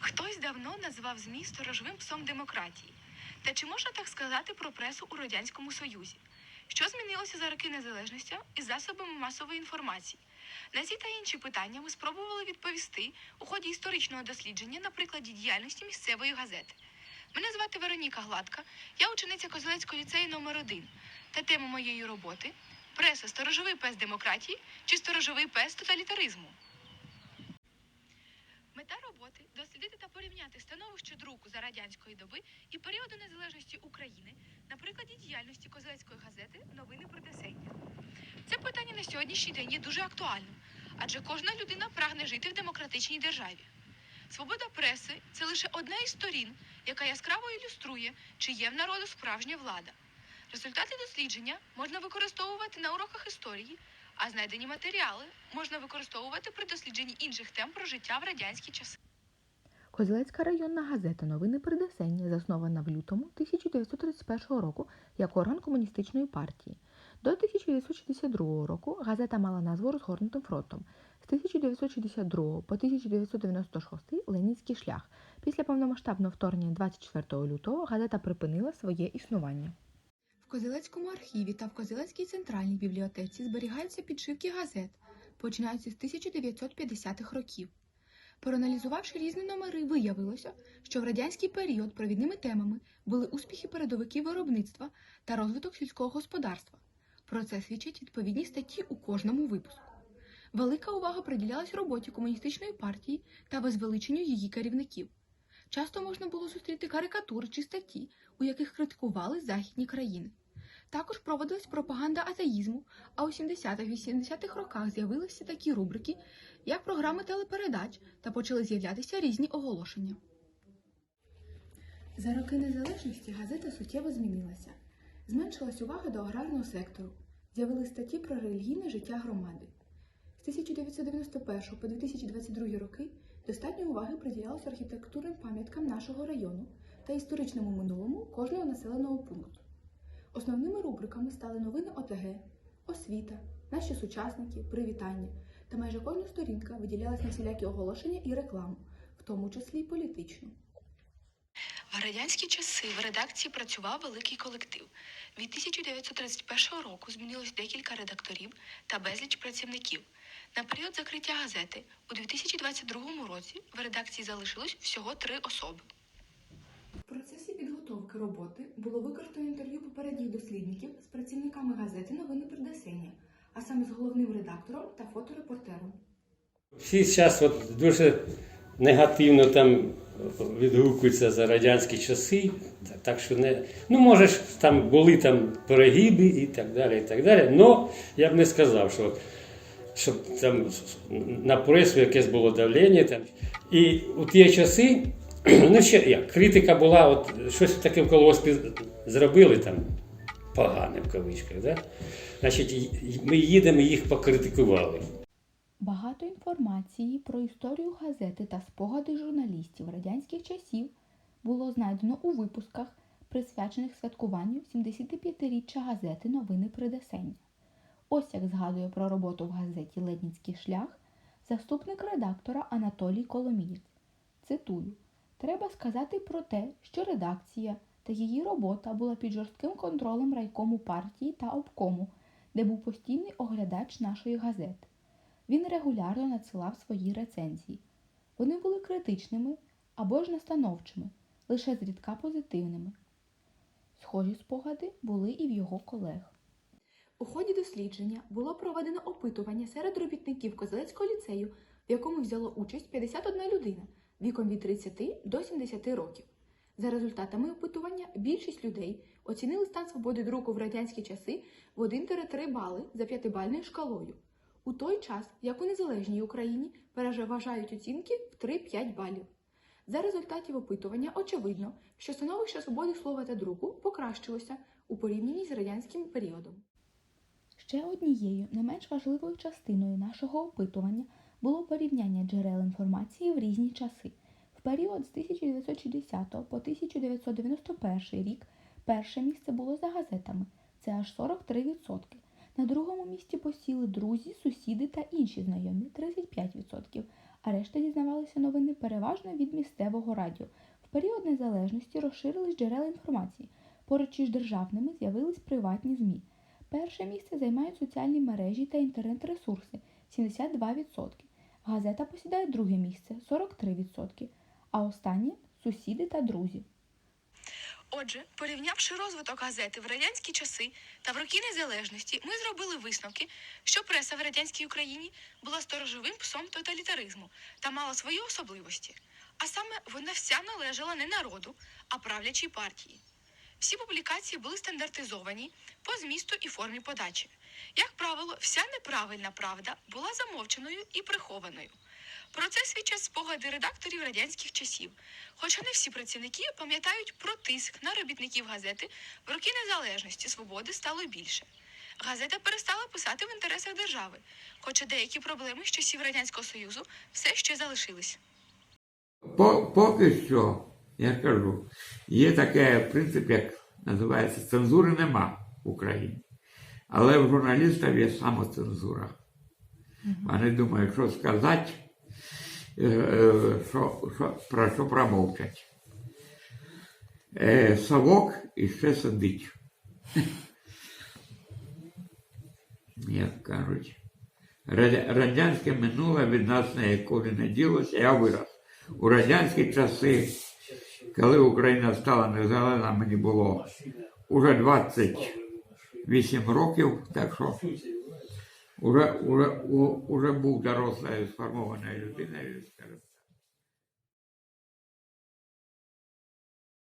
Хтось давно назвав ЗМІ сторожовим псом демократії. Та чи можна так сказати про пресу у Радянському Союзі? Що змінилося за роки незалежності із засобами масової інформації? На ці та інші питання ми спробували відповісти у ході історичного дослідження на прикладі діяльності місцевої газети. Мене звати Вероніка Гладка, я учениця Козелецького ліцею номер 1 Та тема моєї роботи преса сторожовий пес демократії чи сторожовий пес тоталітаризму. Мета роботи дослідити та порівняти становище друку за радянської доби і періоду незалежності України на прикладі діяльності Козелецької газети Новини про Придесення. Це питання на сьогоднішній день є дуже актуальним, адже кожна людина прагне жити в демократичній державі. Свобода преси це лише одна із сторін, яка яскраво ілюструє, чи є в народу справжня влада. Результати дослідження можна використовувати на уроках історії, а знайдені матеріали можна використовувати при дослідженні інших тем про життя в радянські часи. Козелецька районна газета Новини Придесення заснована в лютому 1931 року як орган комуністичної партії. До 1962 року газета мала назву Розгорнутим фронтом. З 1962 по 1996 Ленінський шлях. Після повномасштабного вторгнення 24 лютого газета припинила своє існування. Козелецькому архіві та в Козелецькій центральній бібліотеці зберігаються підшивки газет, починаючи з 1950-х років. Проаналізувавши різні номери, виявилося, що в радянський період провідними темами були успіхи передовиків виробництва та розвиток сільського господарства. Про це свідчать відповідні статті у кожному випуску. Велика увага приділялась роботі комуністичної партії та возвеличенню її керівників. Часто можна було зустріти карикатури чи статті, у яких критикували західні країни. Також проводилась пропаганда атеїзму, а у 70-80-х роках з'явилися такі рубрики, як програми телепередач, та почали з'являтися різні оголошення. За роки незалежності газета суттєво змінилася. Зменшилась увага до аграрного сектору, з'явились статті про релігійне життя громади. З 1991 по 2022 роки достатньо уваги приділялося архітектурним пам'яткам нашого району та історичному минулому кожного населеного пункту. Основними рубриками стали новини ОТГ, освіта, наші сучасники, привітання, та майже кожна сторінка виділялась на всілякі оголошення і рекламу, в тому числі й політичну. В радянські часи в редакції працював великий колектив. Від 1931 року змінилось декілька редакторів та безліч працівників. На період закриття газети у 2022 році в редакції залишилось всього три особи. В процесі підготовки роботи було використано інтерв'ю попередніх дослідників з працівниками газети Новини Придесення, а саме з головним редактором та фоторепортером. Всі зараз от дуже негативно там відгукуються за радянські часи. Так що не. Ну, може ж, там були там перегиби і так далі. і так далі. Но я б не сказав, що щоб там на пресу якесь було давлення. Там. І у ті часи, ну ще як, критика була, от щось таке в колгоспі зробили там погане в кавичках. Да? Значить, ми їдемо, їх покритикували. Багато інформації про історію газети та спогади журналістів радянських часів було знайдено у випусках, присвячених святкуванню 75-річчя газети Новини Придесення. Ось як згадує про роботу в газеті Ледніцький шлях заступник редактора Анатолій Коломієць. Цитую: Треба сказати про те, що редакція та її робота була під жорстким контролем райкому партії та обкому, де був постійний оглядач нашої газети. Він регулярно надсилав свої рецензії. Вони були критичними або ж настановчими, лише зрідка позитивними. Схожі спогади були і в його колег. У ході дослідження було проведено опитування серед робітників Козелецького ліцею, в якому взяло участь 51 людина віком від 30 до 70 років. За результатами опитування, більшість людей оцінили стан свободи друку в радянські часи в 1-3 бали за п'ятибальною шкалою. У той час, як у незалежній Україні, переважають оцінки в 3-5 балів. За результатів опитування очевидно, що становище свободи слова та друку покращилося у порівнянні з радянським періодом. Ще однією не менш важливою частиною нашого опитування було порівняння джерел інформації в різні часи. В період з 1960 по 1991 рік перше місце було за газетами це аж 43%. На другому місці посіли друзі, сусіди та інші знайомі 35%, а решта дізнавалися новини переважно від місцевого радіо. В період незалежності розширились джерела інформації. Поруч із державними з'явились приватні ЗМІ. Перше місце займають соціальні мережі та інтернет-ресурси 72%. Газета посідає друге місце 43%, а останнє сусіди та друзі. Отже, порівнявши розвиток газети в радянські часи та в роки незалежності, ми зробили висновки, що преса в радянській Україні була сторожовим псом тоталітаризму та мала свої особливості. А саме вона вся належала не народу, а правлячій партії. Всі публікації були стандартизовані по змісту і формі подачі. Як правило, вся неправильна правда була замовченою і прихованою. Про це свідчать спогади редакторів радянських часів. Хоча не всі працівники пам'ятають про тиск на робітників газети в роки незалежності свободи стало більше. Газета перестала писати в інтересах держави, хоча деякі проблеми з часів Радянського Союзу все ще залишились. По, поки що, я кажу, є таке принцип, як називається цензури нема в Україні. Але в журналістів є самоцензура. Вони думають, що сказати, е, е, що, що, про що промовчать. Е, совок іще сидить. Як кажуть. Радянське минуле від нас нікуди не ділося, я вирос. У радянські часи, коли Україна стала незалежна, мені було уже 28 років, так що уже, уже, у- уже був дорослою сформованою людиною, скажімо.